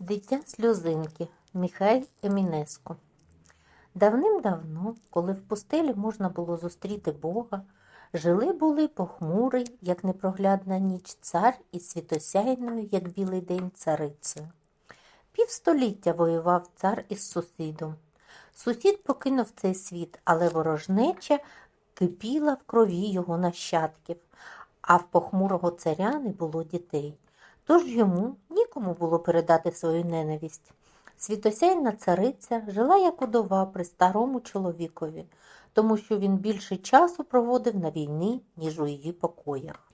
Дитя сльозинки Міхай Емінеско. Давним-давно, коли в пустелі можна було зустріти Бога, жили були похмурий, як непроглядна ніч, цар із світосяйною, як білий день, царицею. Півстоліття воював цар із сусідом. Сусід покинув цей світ, але ворожнеча кипіла в крові його нащадків, а в похмурого царя не було дітей. Тож йому нікому було передати свою ненависть. Світосяйна цариця жила як удова при старому чоловікові, тому що він більше часу проводив на війні, ніж у її покоях.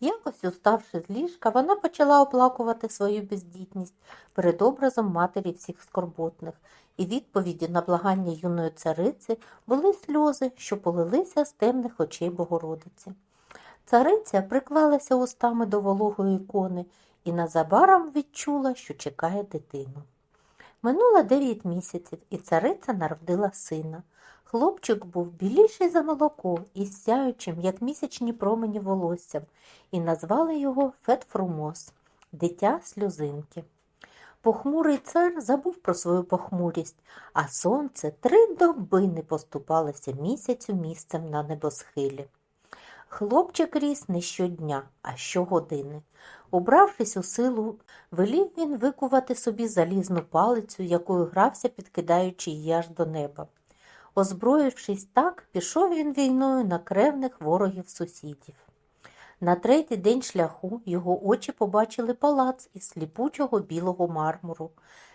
Якось, уставши з ліжка, вона почала оплакувати свою бездітність перед образом матері всіх скорботних, і відповіді на благання юної цариці були сльози, що полилися з темних очей Богородиці. Цариця приклалася устами до вологої ікони і незабаром відчула, що чекає дитину. Минуло дев'ять місяців, і цариця народила сина. Хлопчик був біліший за молоко і сяючим, як місячні промені волоссям, і назвали його Фетфрумос дитя сльозинки. Похмурий цар забув про свою похмурість, а сонце три доби не поступалося місяцю місцем на небосхилі. Хлопчик ріс не щодня, а щогодини. Убравшись у силу, велів він викувати собі залізну палицю, якою грався, підкидаючи її аж до неба. Озброївшись так, пішов він війною на кревних ворогів сусідів. На третій день шляху його очі побачили палац із сліпучого білого мармуру.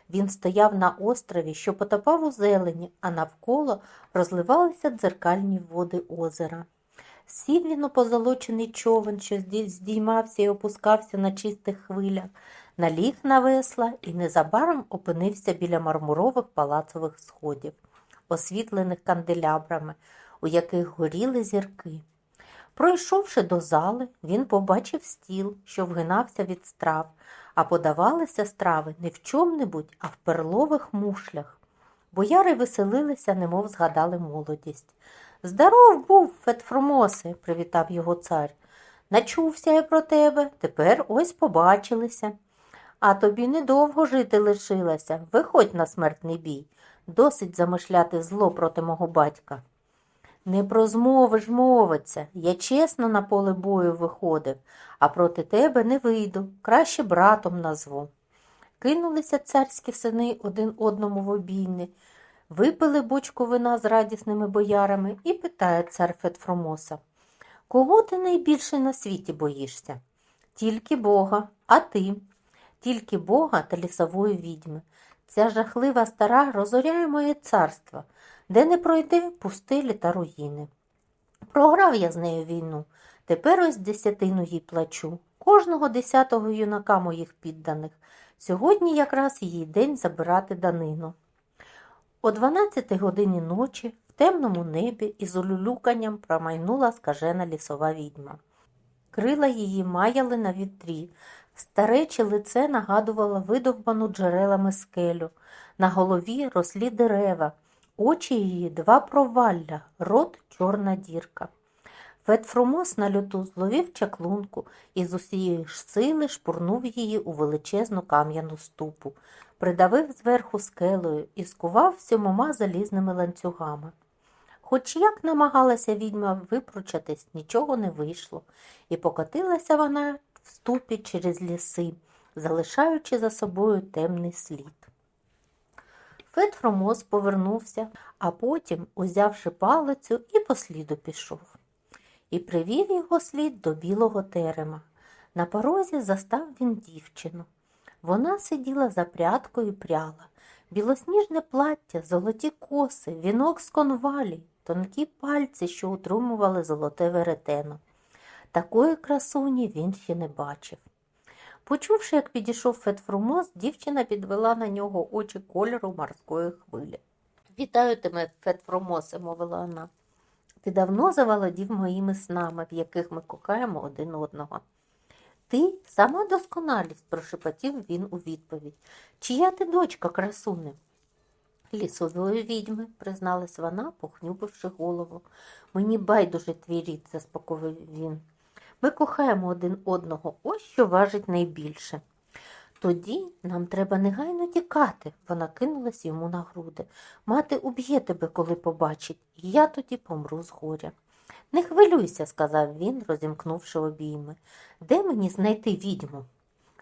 Він стояв на острові, що потопав у зелені, а навколо розливалися дзеркальні води озера. Сів він у позолочений човен, що здіймався і опускався на чистих хвилях, наліг на весла і незабаром опинився біля мармурових палацових сходів, освітлених канделябрами, у яких горіли зірки. Пройшовши до зали, він побачив стіл, що вгинався від страв, а подавалися страви не в чом-небудь, а в перлових мушлях. Бояри веселилися, немов згадали молодість. Здоров був, Фетфромосе, привітав його цар. Начувся я про тебе, тепер ось побачилися. А тобі недовго жити лишилося. Виходь на смертний бій. Досить замишляти зло проти мого батька. Не про змови ж мовиться. Я чесно на поле бою виходив, а проти тебе не вийду, краще братом назву. Кинулися царські сини один одному в обійни, випили бочку вина з радісними боярами і питає цар Фетфромоса, кого ти найбільше на світі боїшся? Тільки Бога, а ти? Тільки Бога та лісової відьми. Ця жахлива стара розоряє моє царство, де не пройде пустелі та руїни. Програв я з нею війну, тепер ось десятину їй плачу, кожного десятого юнака моїх підданих. Сьогодні якраз її день забирати данину. О 12 годині ночі в темному небі із улюлюканням промайнула скажена лісова відьма. Крила її маяли на вітрі, старече лице нагадувало видовбану джерелами скелю, на голові рослі дерева, очі її два провалля, рот чорна дірка. Фетфромос на льоту зловив чаклунку і з усієї ж сили шпурнув її у величезну кам'яну ступу, придавив зверху скелею і скував сьомома залізними ланцюгами. Хоч як намагалася відьма випручатись, нічого не вийшло, і покотилася вона в ступі через ліси, залишаючи за собою темний слід. Фетфромос повернувся, а потім, узявши палицю, і по сліду пішов. І привів його слід до білого терема. На порозі застав він дівчину. Вона сиділа за прядкою пряла. Білосніжне плаття, золоті коси, вінок з конвалій, тонкі пальці, що утримували золоте веретено. Такої красуні він ще не бачив. Почувши, як підійшов Фетфрумос, дівчина підвела на нього очі кольору морської хвилі. Вітаю тебе, Фетфрумосе, мовила вона. Ти давно заволодів моїми снами, в яких ми кохаємо один одного. Ти сама досконалість, прошепотів він у відповідь. Чия ти дочка, красуне? Лісової відьми, призналась вона, похнюпивши голову. Мені байдуже твій рід, заспокоїв він. Ми кохаємо один одного, ось що важить найбільше. Тоді нам треба негайно тікати. Вона кинулась йому на груди. Мати уб'є тебе, коли побачить, і я тоді помру з горя. Не хвилюйся, сказав він, розімкнувши обійми. Де мені знайти відьму?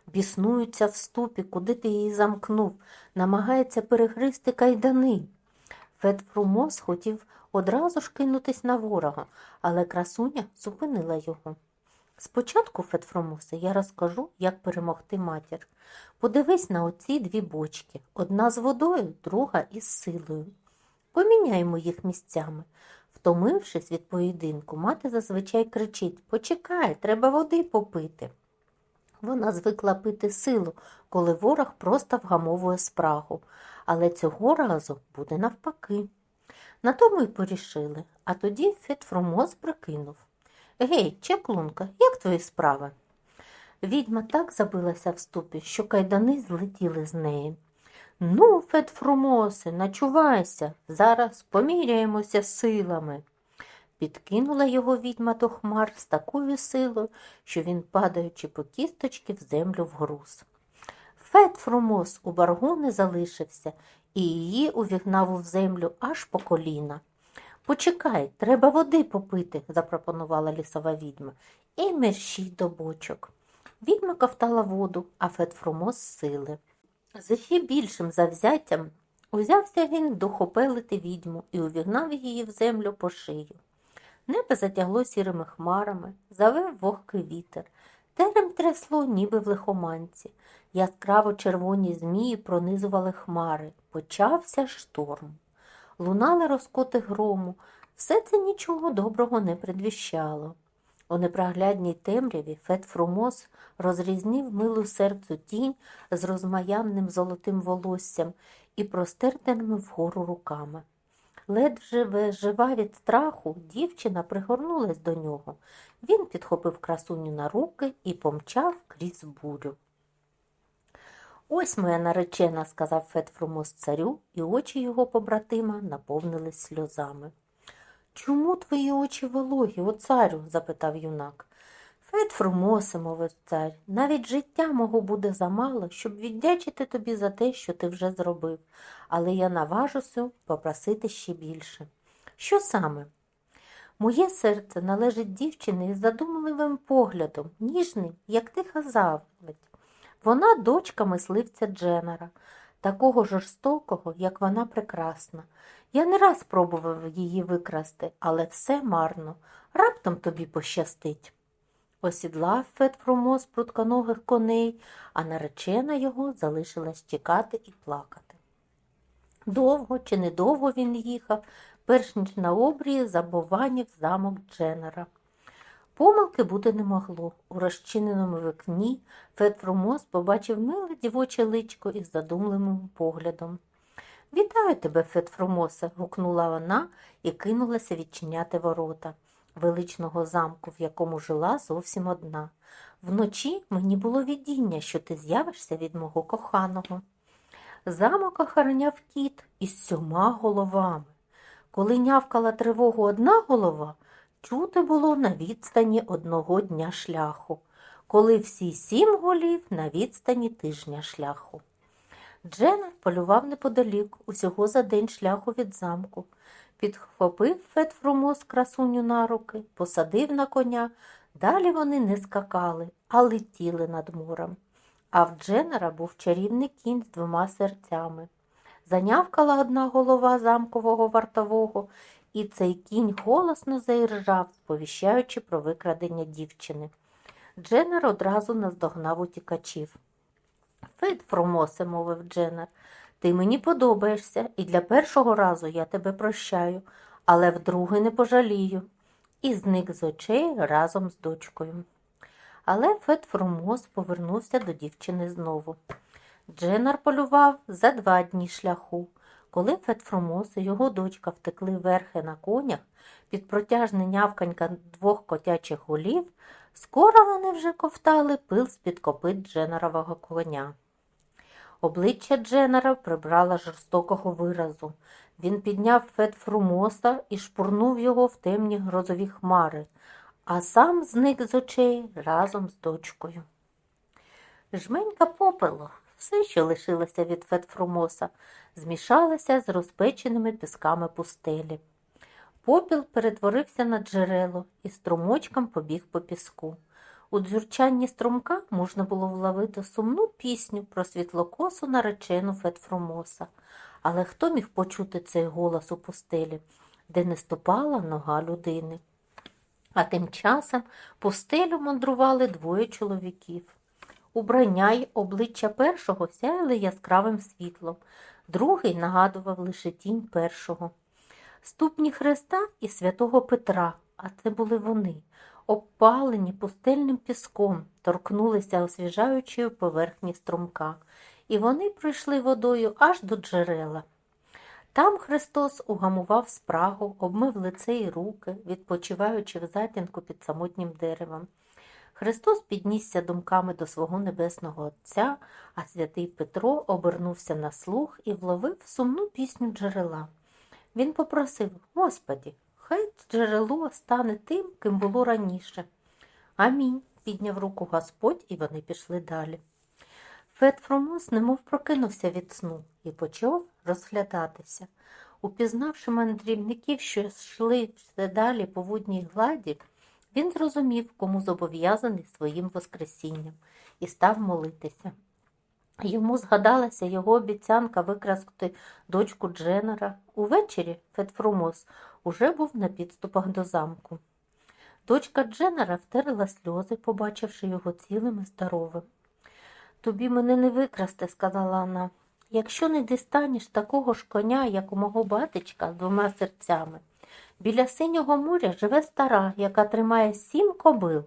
Біснуються в ступі, куди ти її замкнув, намагається перегризти кайдани. Фетфрумос хотів одразу ж кинутись на ворога, але красуня зупинила його. Спочатку, Фетфромосе, я розкажу, як перемогти матір. Подивись на оці дві бочки одна з водою, друга із силою. Поміняємо їх місцями. Втомившись від поєдинку, мати зазвичай кричить Почекай, треба води попити. Вона звикла пити силу, коли ворог просто вгамовує спрагу, але цього разу буде навпаки. На тому й порішили, а тоді Фетфромоз прикинув. Гей, чаклунка, як твої справи? Відьма так забилася в ступі, що кайдани злетіли з неї. Ну, Фетфромосе, начувайся, зараз поміряємося силами. Підкинула його відьма до хмар з такою силою, що він, падаючи по кісточки, в землю вгруз. Фетфромос у баргу не залишився і її увігнав у землю аж по коліна. Почекай, треба води попити, запропонувала лісова відьма, і мерщій до бочок. Відьма ковтала воду, а Фетфромос сили. З ще більшим завзяттям узявся він духопелити відьму і увігнав її в землю по шию. Небо затягло сірими хмарами, завив вогкий вітер. Терем трясло, ніби в лихоманці. Яскраво червоні змії пронизували хмари. Почався шторм. Лунали розкоти грому. Все це нічого доброго не предвіщало. У непроглядній темряві Фетфрумос розрізнив милу серцю тінь з розмаянним золотим волоссям і простертеними вгору руками. Ледве жива від страху, дівчина пригорнулась до нього. Він підхопив красуню на руки і помчав крізь бурю. Ось моя наречена, сказав Фетфрумос царю, і очі його побратима наповнились сльозами. Чому твої очі вологі, о царю? запитав юнак. Фетфрумосе, мовив цар, навіть життя мого буде замало, щоб віддячити тобі за те, що ти вже зробив, але я наважуся попросити ще більше. Що саме? Моє серце належить дівчині із задумливим поглядом, ніжний, як тиха заводь. Вона дочка мисливця Дженера, такого жорстокого, як вона прекрасна. Я не раз пробував її викрасти, але все марно. Раптом тобі пощастить. Осідлав Фетфромос прутконогих коней, а наречена його залишилась чекати і плакати. Довго чи недовго він їхав, перш ніж на обрії забованів замок Дженера. Помилки бути не могло. У розчиненому вікні Фетфромос побачив миле дівоче личко із задумливим поглядом. Вітаю тебе, Фетфромосе, гукнула вона і кинулася відчиняти ворота величного замку, в якому жила зовсім одна. Вночі мені було відіння, що ти з'явишся від мого коханого. Замок охороняв кіт із сьома головами. Коли нявкала тривогу одна голова, чути було на відстані одного дня шляху, коли всі сім голів на відстані тижня шляху. Дженер полював неподалік, усього за день шляху від замку. Підхопив Фетфрумос красуню на руки, посадив на коня. Далі вони не скакали, а летіли над морем. А в Дженера був чарівний кінь з двома серцями. Занявкала одна голова замкового вартового, і цей кінь голосно заіржав, сповіщаючи про викрадення дівчини. Дженер одразу наздогнав утікачів. Фетфромосе, мовив Дженер, ти мені подобаєшся, і для першого разу я тебе прощаю, але вдруге не пожалію. І зник з очей разом з дочкою. Але Фетфромос повернувся до дівчини знову. Дженар полював за два дні шляху. Коли Фетфромос і його дочка втекли верхи на конях під протяжне нявканька двох котячих голів, скоро вони вже ковтали пил з-під копит Дженарового коня. Обличчя Дженера прибрало жорстокого виразу. Він підняв Фетфрумоса і шпурнув його в темні грозові хмари, а сам зник з очей разом з дочкою. Жменька попелу, все, що лишилося від Фетфрумоса, змішалося з розпеченими пісками пустелі. Попіл перетворився на джерело і струмочком побіг по піску. У дзюрчанні струмка можна було вловити сумну пісню про світлокосу наречену Фетфрумоса. Але хто міг почути цей голос у пустелі, де не ступала нога людини? А тим часом пустелю мандрували двоє чоловіків. Убрання й обличчя першого сяяли яскравим світлом, другий нагадував лише тінь першого. Ступні Христа і святого Петра, а це були вони, обпалені пустельним піском, торкнулися освіжаючої поверхні струмка, і вони пройшли водою аж до джерела. Там Христос угамував спрагу, обмив лице і руки, відпочиваючи в затінку під самотнім деревом. Христос піднісся думками до свого небесного Отця, а святий Петро обернувся на слух і вловив сумну пісню джерела. Він попросив, Господі, хай джерело стане тим, ким було раніше. Амінь, підняв руку Господь, і вони пішли далі. Фет Фромос немов прокинувся від сну і почав розглядатися. Упізнавши мандрівників, що йшли далі по водній гладі, він зрозумів, кому зобов'язаний своїм воскресінням, і став молитися. Йому згадалася його обіцянка викрасти дочку Дженера. Увечері Фетфрумос уже був на підступах до замку. Дочка Дженера втерла сльози, побачивши його цілим і здоровим. Тобі мене не викрасти, сказала вона, якщо не дістанеш такого ж коня, як у мого батечка, з двома серцями. Біля синього моря живе стара, яка тримає сім кобил.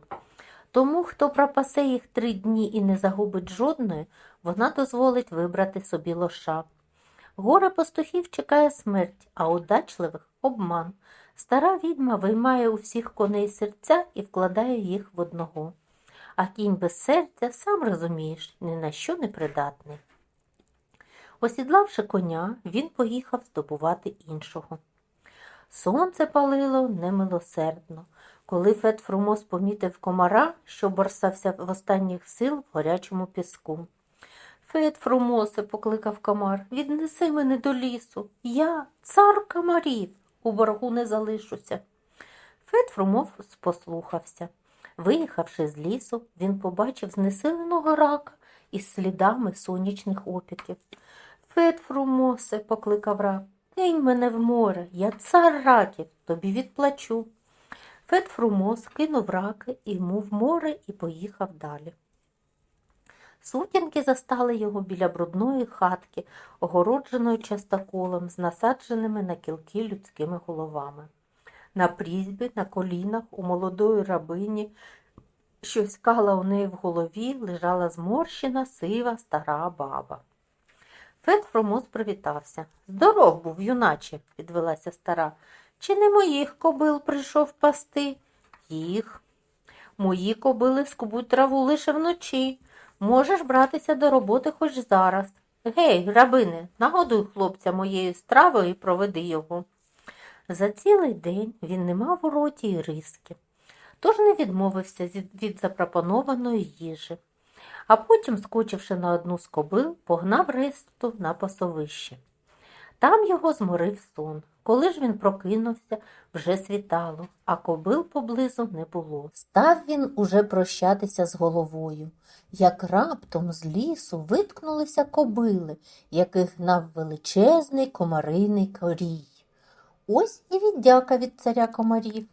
Тому, хто пропасе їх три дні і не загубить жодної, вона дозволить вибрати собі лоша. Горе пастухів чекає смерть, а удачливих обман. Стара відьма виймає у всіх коней серця і вкладає їх в одного. А кінь без серця, сам розумієш, ні на що не придатний. Осідлавши коня, він поїхав здобувати іншого. Сонце палило немилосердно. Коли Фет Фрумос помітив комара, що борсався в останніх сил в горячому піску. Фет Фрумосе, покликав комар, віднеси мене до лісу. Я, цар комарів, у боргу не залишуся. Фет Фрумос послухався. Виїхавши з лісу, він побачив знесиленого рака із слідами сонячних опіків. Фет Фрумосе, покликав рак, кинь мене в море, я цар раків, тобі відплачу. Фет Фрумос кинув раки йому в море і поїхав далі. Сутінки застали його біля брудної хатки, огородженої частоколом з насадженими на кілки людськими головами. На прізьбі, на колінах у молодої рабині, що скала у неї в голові, лежала зморщена, сива, стара баба. Фет Фромос привітався. Здоров був, юначе, підвелася стара. Чи не моїх кобил прийшов пасти? Їх. Мої кобили скубуть траву лише вночі. Можеш братися до роботи хоч зараз. Гей, рабине, нагодуй хлопця моєю стравою і проведи його. За цілий день він не мав у роті й риски, тож не відмовився від запропонованої їжі, а потім, скочивши на одну з кобил, погнав решту на пасовище. Там його зморив сон. Коли ж він прокинувся, вже світало, а кобил поблизу не було. Став він уже прощатися з головою, як раптом з лісу виткнулися кобили, яких гнав величезний комариний корій. Ось і віддяка від царя комарів.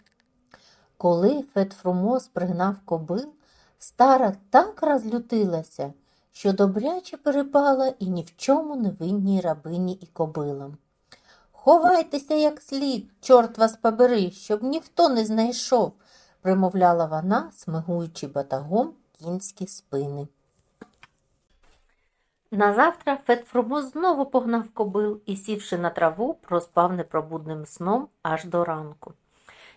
Коли Фетфрумос пригнав кобил, стара так розлютилася, що добряче перепала і ні в чому не винній рабині і кобилам. Ховайтеся як слід, чорт вас побери, щоб ніхто не знайшов, примовляла вона, смигуючи батагом кінські спини. Назавтра Фетфрумос знову погнав кобил і, сівши на траву, проспав непробудним сном аж до ранку.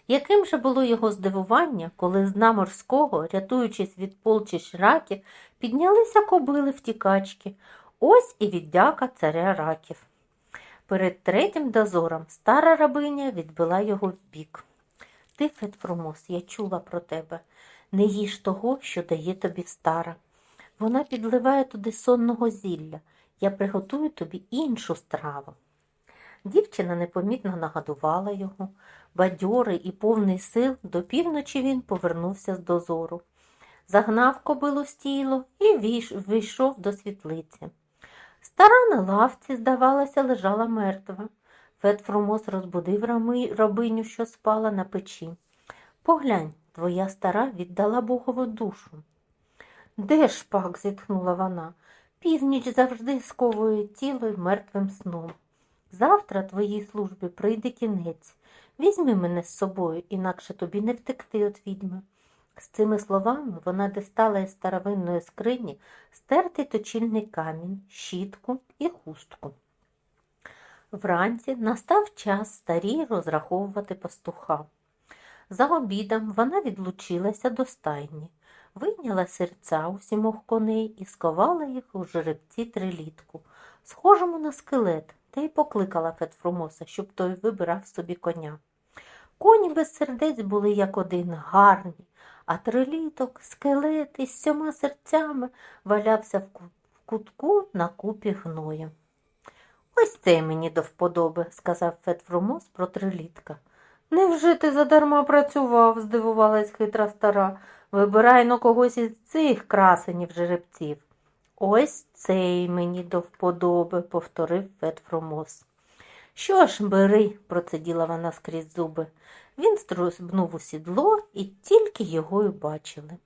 Яким же було його здивування, коли з дна морського, рятуючись від полчищ раків, піднялися кобили втікачки. Ось і віддяка царя раків. Перед третім дозором стара рабиня відбила його вбік. Ти, Фетфрумос, я чула про тебе. Не їж того, що дає тобі стара. Вона підливає туди сонного зілля. Я приготую тобі іншу страву. Дівчина непомітно нагодувала його. Бадьорий і повний сил до півночі він повернувся з дозору. Загнав кобилу в стіло і війш- вийшов до світлиці. Стара на лавці, здавалося, лежала мертва. Фетфрумос розбудив рабиню, що спала на печі. Поглянь, твоя стара віддала Богову душу. Де ж пак? зітхнула вона. Північ завжди сковує тіло й мертвим сном. Завтра твоїй службі прийде кінець. Візьми мене з собою, інакше тобі не втекти від відьми. З цими словами вона дістала із старовинної скрині стертий точильний камінь, щітку і хустку. Вранці настав час старій розраховувати пастуха. За обідом вона відлучилася до стайні, вийняла серця у сімох коней і сковала їх у жеребці трилітку, схожому на скелет, та й покликала Фетфрумоса, щоб той вибирав собі коня. Коні без сердець були як один гарні, а триліток, скелет із сьома серцями валявся в кутку на купі гною. Ось це мені до вподоби, сказав Фетфрумос про трилітка. Невже ти задарма працював? здивувалась хитра стара. Вибирай на когось із цих красенів жеребців. Ось цей мені до вподоби, повторив Фетфрумос. Що ж, бери, процеділа вона скрізь зуби. Він стрибнув у сідло і тільки його й бачили.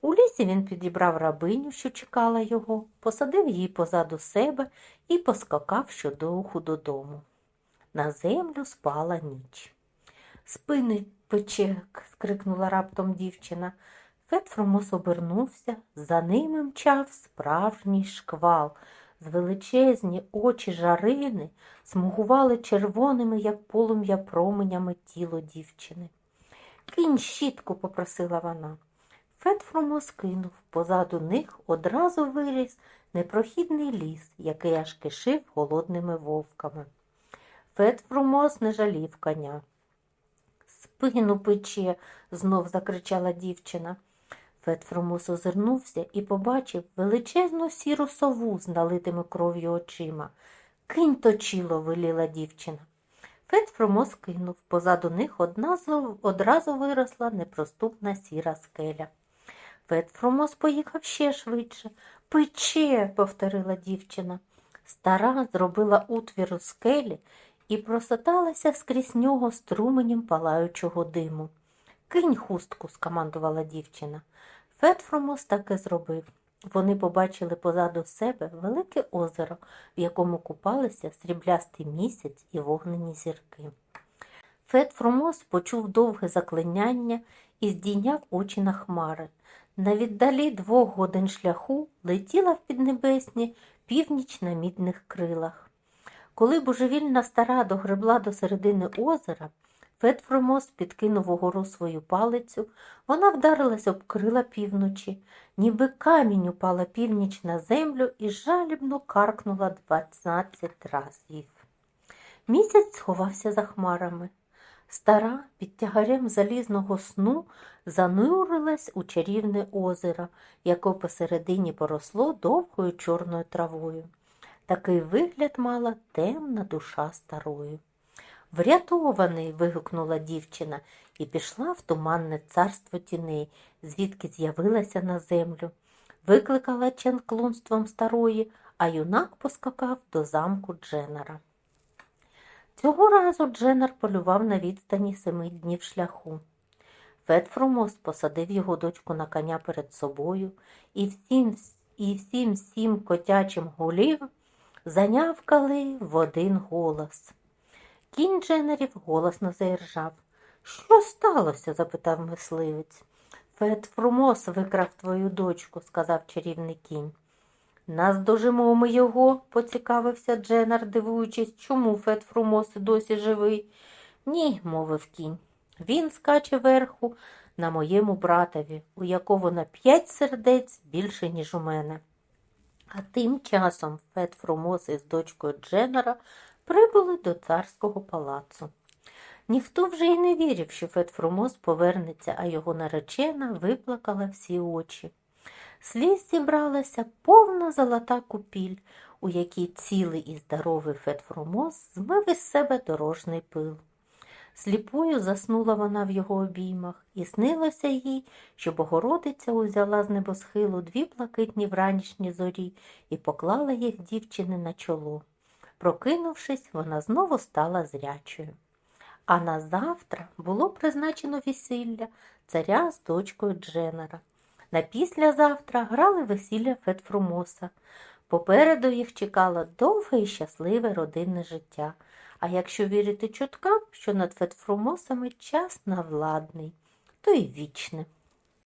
У лісі він підібрав рабиню, що чекала його, посадив її позаду себе і поскакав щодуху додому. На землю спала ніч. Спини пече, скрикнула раптом дівчина. Фетфромос обернувся, за ними мчав справжній шквал. З величезні очі жарини смугували червоними, як полум'я променями тіло дівчини. Кинь щітку, попросила вона. Фетфромос кинув. Позаду них одразу виріс непрохідний ліс, який аж кишив голодними вовками. Фетфромос не жалів коня. Спину пече, знов закричала дівчина. Фетфромос озирнувся і побачив величезну сіру сову з налитими кров'ю очима. Кинь точило, веліла дівчина. Фетфромос кинув. Позаду них одразу виросла непроступна сіра скеля. Фетфромос поїхав ще швидше. Пече, повторила дівчина. Стара зробила утвір у скелі і просоталася скрізь нього струменем палаючого диму. Кинь хустку, скомандувала дівчина. Фетфромос так і зробив. Вони побачили позаду себе велике озеро, в якому купалися сріблястий місяць і вогнені зірки. Фетфромос почув довге заклиняння і здійняв очі на хмари. На віддалі двох годин шляху летіла в піднебесні північ на мідних крилах. Коли божевільна стара догребла до середини озера, Фетфромос підкинув угору свою палицю, вона вдарилась об крила півночі, ніби камінь упала північ на землю і жалібно каркнула двадцять разів. Місяць сховався за хмарами. Стара під тягарем залізного сну занурилась у чарівне озеро, яке посередині поросло довгою чорною травою. Такий вигляд мала темна душа старої. Врятований. вигукнула дівчина і пішла в туманне царство тіней, звідки з'явилася на землю. Викликала ченклунством старої, а юнак поскакав до замку Дженера. Цього разу Дженер полював на відстані семи днів шляху. Фетфромос посадив його дочку на коня перед собою і всім, всім сім котячим гулів занявкали в один голос. Кінь Дженерів голосно заіржав. Що сталося? запитав мисливець. Фетфромос викрав твою дочку, сказав чарівний кінь. Наздожимо ми його, поцікавився Дженер, дивуючись, чому Фетфрумос досі живий. Ні, мовив кінь. Він скаче верху на моєму братові, у якого на п'ять сердець більше, ніж у мене. А тим часом Фетфрумос із дочкою Дженера прибули до царського палацу. Ніхто вже й не вірив, що Фетфрумос повернеться, а його наречена виплакала всі очі. сліз зібралася повна золота купіль, у якій цілий і здоровий Фетфромос змив із себе дорожний пил. Сліпою заснула вона в його обіймах, і снилося їй, що Богородиця узяла з небосхилу дві блакитні вранішні зорі і поклала їх дівчини на чоло. Прокинувшись, вона знову стала зрячою. А на завтра було призначено весілля царя з дочкою Дженера. На післязавтра грали весілля Фетфрумоса. Попереду їх чекало довге і щасливе родинне життя. А якщо вірити чуткам, що над Фетфрумосами час навладний, то й вічне.